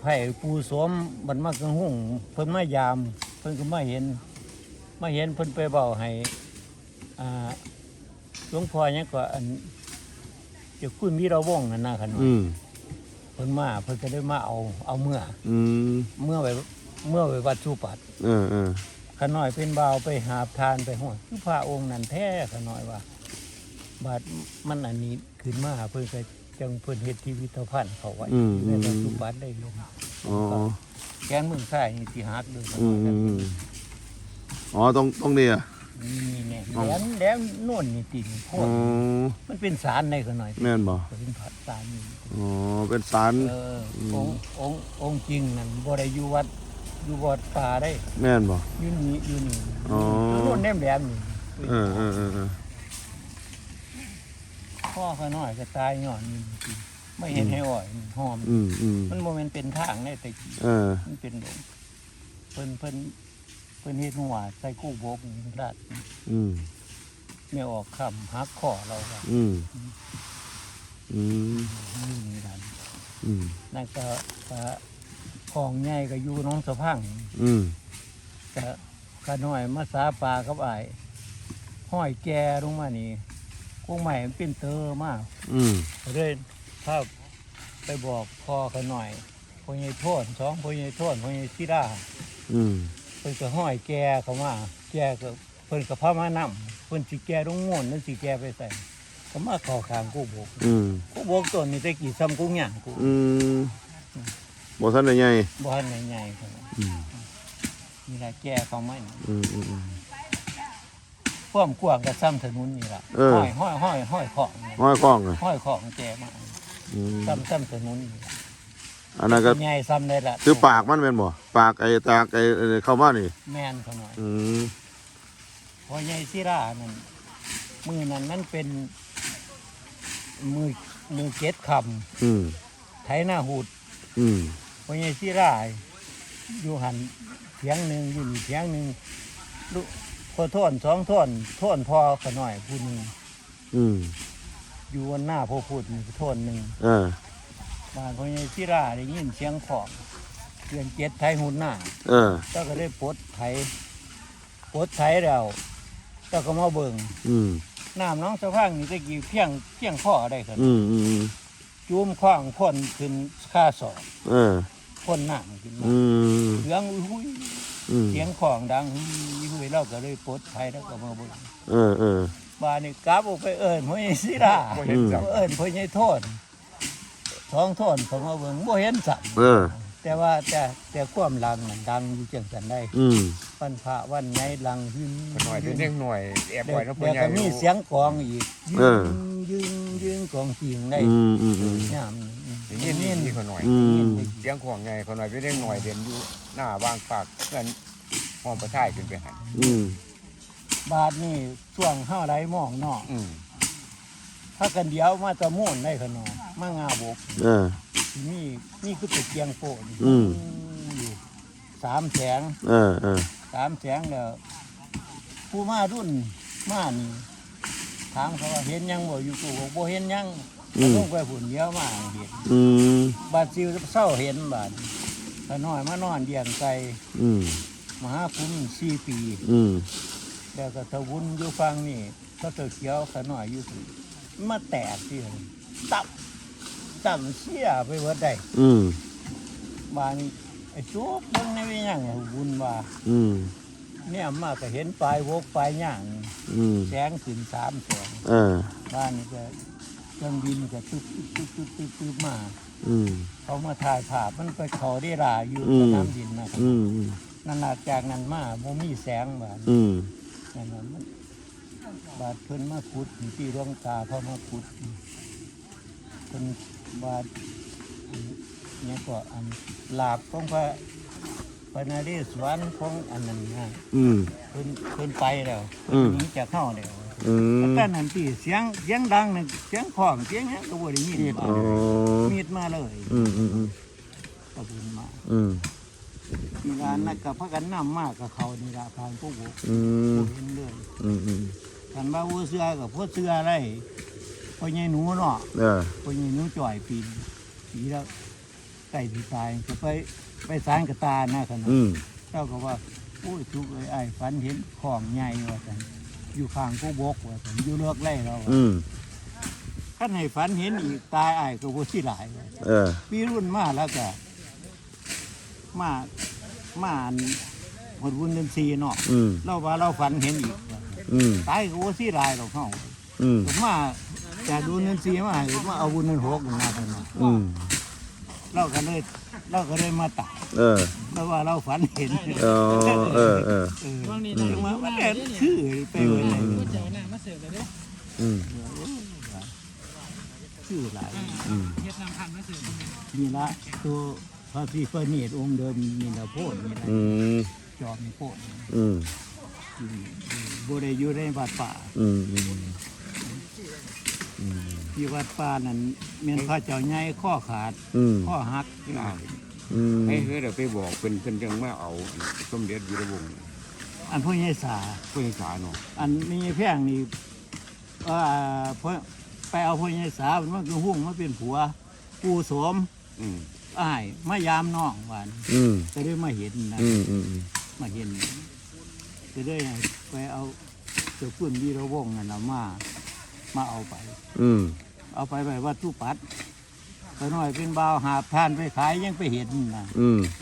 ไผ่ปูสวมบันมากระหุ่งเพิ่นมายาม เพิ่นก็มาเห็นมาเห็นเพิ่นไปเบาให้อ่าหลวงพ่อเนี่ยงก็อันเจะคุณมีเราว่องนั่นนะคันว่าอืมเพิ่นมาเพิ่นก็ได้มาเอาเอาเมื่อ อืมเมื่อไปเมื่อไปวัดสุปัดเออเออขน้อยเป็นบ่าวไปหาบทานไปห้อยคือพระองค์นั่นแท้ขน้อยว่า บาดมันอันนี้ขึ้นมาเพิ่นก็ จังเพิ่นเฮ็ดที่พิพิธภัณฑ์เขาไว้อืมในอืมวัดสุปัดได้ลงอ๋อแกนมึงซ้ายนี่สิหักเด้วยอืมอืมอืมอ๋อตรงตรงนี้อะนี่แน่อ๋อแหลมแหลมโน่นนี่ติโคอ๋อตรมันเป็นสารในขน้อยแม่นบ่เป็นผัดสารนี่อ๋อเป็นสาร เอออองค์องค์องค์จริงนั่นบ่ได้อยู่วัดอยู่วัดป่าได้แม่นบ่ อยู่นี่อยู่นี่อ๋อ โน่นแหลมแหลมนี่เออเออเออเออ พ่อเขาน้อยก็ตายย้อนนี่จริงไม่เห็นให้อ่อยมันหอม อืมอืมมันโมเมนเป็นทางได้แต่กี้เออ มันเป็นดงเพิ่นเพิ่นเพิ่นเฮ็ดหัวใส่กู้บกนี่ราดอืมไม่ออกคำหักคอเราว่าอืมอืมนี่นี่ดันอืมนั่นก็ก็ของใหญ่ก็อยู่หน้องสะพัง อืมก็ขาน้อยมาสาปลากับอ้ายห้อยแกลงมานี่ กุ้งใหม่มันเป็นเตอมากอืมเลยถ้าไปบอกพ่อเขาหน่อยพ่อใหญ่โทษสองพ่อใหญ่โทษพ่อใหญ่ซีดาอืมเพิ่นก็ห้อยแกเขามาแกก็เพิ่นก็พามานํเพิ่นสิแกลงง่วนนั่นสิแกไปใส่ก็มาเข้าข้างกูบกอืมกูบกต้นนี่แตะกี้ซ้ำกุ้งหย่างกูอืมบ่ทันได้ใหญ่บ่ทันใหญ่ๆเขาว่าอืมนี่ล่ะแกเขามานี่อืมอืม อืมความกว้างก็ซ้ำถนนนี่ล่ะเออ ห้อยห้อยห้อยห้อยของนี่ห้อยคล้องอะห้อยของแกมาอืมซ้ำซ้ำถนนนี่ล่ะอันนั้นก็ใหญ่ซ้ำได้ละคือปากมันเป็นบ่ปากไอ้ตากไอ้ไอ้เข้ามานี่ แม่นเขาหน่อยอืมพอใหญ่สิรานั่นมือนั้นมันเป็นมือมือเก็ดคอืมำไถหน้าหูด อืมพอใหญ่สิราอยู่หันเถียงหนึ่งอยู่นี่เถียงหนึ่งลูก พอท่อนสองท่อนท่อนพอขน่อยผู้หนึงอืมอยู่บนหน้าพอพูดนี่ท่อนหนึ่งเออบ้านพอใหญ่สิราได้ยินเสียงของเดือนเจ็ดไถหุ่นหน้าเออเจ้าก็ได้ปลดไถปลดไถแล้วเจ้าก็มาเบิ่งอืมน้ำน้องสะพังนี่ตะกี้เพียงเพียงพ่อได้ครับอืมอืมอืมจุ่มข้างพ่นขึ้นค่าสอบเออพ่นน้ำขึ้นมาอืมเสียงอุ้ย อืมเสียงของดังอุ้ยอุ้ยเราก็เลยปลดไฟแล้วก็มาเบิ่งเออเออ บ้านนี่กลับออกไปเอิ้นพ่อใหญ่ศิลาบ่เห็นจักเอิ้นพ่อใหญ่โทษท้องโทษเขามาเบิ่งบ่เห็นสัตว์เออ แต่ว่าแต่แต่ความลังนั่นดังอยู่จังสันได้อืม วันพระวันไหนลังหึ่มหน่อยเป็นเรื่องหน่อยแอบเดี๋ปยวล่อยน้ำพุเดี๋ยวใหญ่ก็มีเสียงกลองอีกยืเออนยืนยืนกลองจริงได้อืมอืมอืม ยามนี้ อย่างนี้นี่นี่เขาหน่อยอืมเสียงของไงเขาหน่อยเป็นเรื่องหน่อยเด่นอยู่หน้าบางปากเงินห้องประท่ายขึ้นไปหันอืมบาทนี่ช่วงห้าไรมองเนอกอืมถ้ากันเดียวมาจะม่วนได้ขนมมางาบกเออ นี่นี่คือตะเกียงโปะนี่อืม อยู่สามแสงเออเออสามแสงแล้วผู้มารุ่นมานี่ถามเขาว่าเห็นยังบ่อยู่กูบอกบ่เห็นยัง อืมลงไปฝุ่นเดียวมาเห็นอืมบาดซิวเศร้าเห็นบาดขน้อยมานอนเดียงไก่อืมมหาคุณสี่ปีอืมแล้วก็ทวุนอยู่ฟังนี่ก็เตอเขียวขน้อยอยู่สิมาแตกที่ตับตับเสียไปเบิดได้อืมบานไอ้จุกเบิ่งในวิญญาณบุญว่าอืมเนี่ยมาก็เห็นปลายวกปลายย่างอืมแสงขึ้นสามแสงเออบ้านนี่ก็ เครื่องบินก็ตึ๊บตึ๊บตึ๊บตึ๊บตึ๊บตึ๊บมา อืม เขามาถ่ายภาพมันไปเขาได้ราอยู่อืมสนามบินนะครับอืมอืมนั่นน่ะจากนั้นมาโมมีแสงบาดอืม นั่นน่ะมันบาดเพิ่นมาขุดที่ดวงตาเขามาขุดเพิ่นบาดอันเนี่ยก็อันลาบของพระพระนาเรศวรของอันนั้นนะอืม เพิ่นเพิ่นไปแล้วอืม หนีจากเข้าแล้ว อืม แต่นั่นที่เสียงเสียงดังนั่นเสียงของเสียงหยังก็บ่ได้ยินบาอ๋อดมีดมาเลยอืมอืมอืมตะบุญมาอืมมีงานนักกับพระกันนำมากกับเขานี่ละทางพวกบ่อืมเห็นเลยอืมอืมกันว่าวัวเสือกับพวกเสืออะไรพ่อใหญ่หนูเนาะเออพ่อใหญ่หนูจ่อยปีนปีแล้วไก่ที่ตายก็ไปไปสารกระตานะขนาด อืม เจ้าก็ว่าโอ้ยทุกเอ้ยไอ้ายฝันเห็นของใหญ่ว่าสัน อยู่ข้างกูบกว่าสันอยู่เลือกไล่เราอืมขั้นให้ฝันเห็นอีกตายไอ้ายก็บ่สิหลายว่าเออ ปีรุ่นมาแล้วก็มามาอันหดวุ้นเดือนสี่เนาะอืม เราว่าเราฝันเห็นอีกว่าอืม ตายก็บ่สิหลายหรอกเฮาอืมก็มาจากดูเดือนสี่มาให้มาเอาวุ้นเดือนหกมาเพิ่นน่ะอืม เราก็เลยเราก็เลยมาตัดเออ เพราะว่าเราฝันเห็นเออเออเออ เออถึงว่ามันก็คือไปเลยอืม เจ้าหน้ามาเสิร์ฟเลยเด้ออืมชื่อหลายอืมเฮ็ดน้ำพันมาเสิร์ฟตรงนี้นี่ละตัวพระพี่เฟอร์นีดองค์เดิมนี่ละโพดนี่ละอืมจอมโพดอืมบริอยู่ในวัดป่าอืมอืมที่วัดป่านั้นเมียนพระเจ้าใหญ่ข้อขาดอืมข้อหัก อืมให้เฮ้ยเดี๋ยวไปบอกเพิ่นเพิ่นจังมาเอาสมเด็จวีรวงศ์อันพ่อใหญ่สาเพิ่นสาเนาะอันมีแพงนี่เอ่อพ่อไปเอาพ่อใหญ่สามันคือหุ่งมาเป็นผัวปูโสมอืมอ้ายมายามน้องหวานอืมก็ได้มาเห็นนะอืมอืมมาเห็นจะได้ไปเอาเสือปืนวีระวงศ์นั่นนะมา มาเอาไป อืมเอาไปไปวัดทุปัด ไปหน่อยเป็นบ่าวหาบทานไปขายยังไปเห็นนะอืม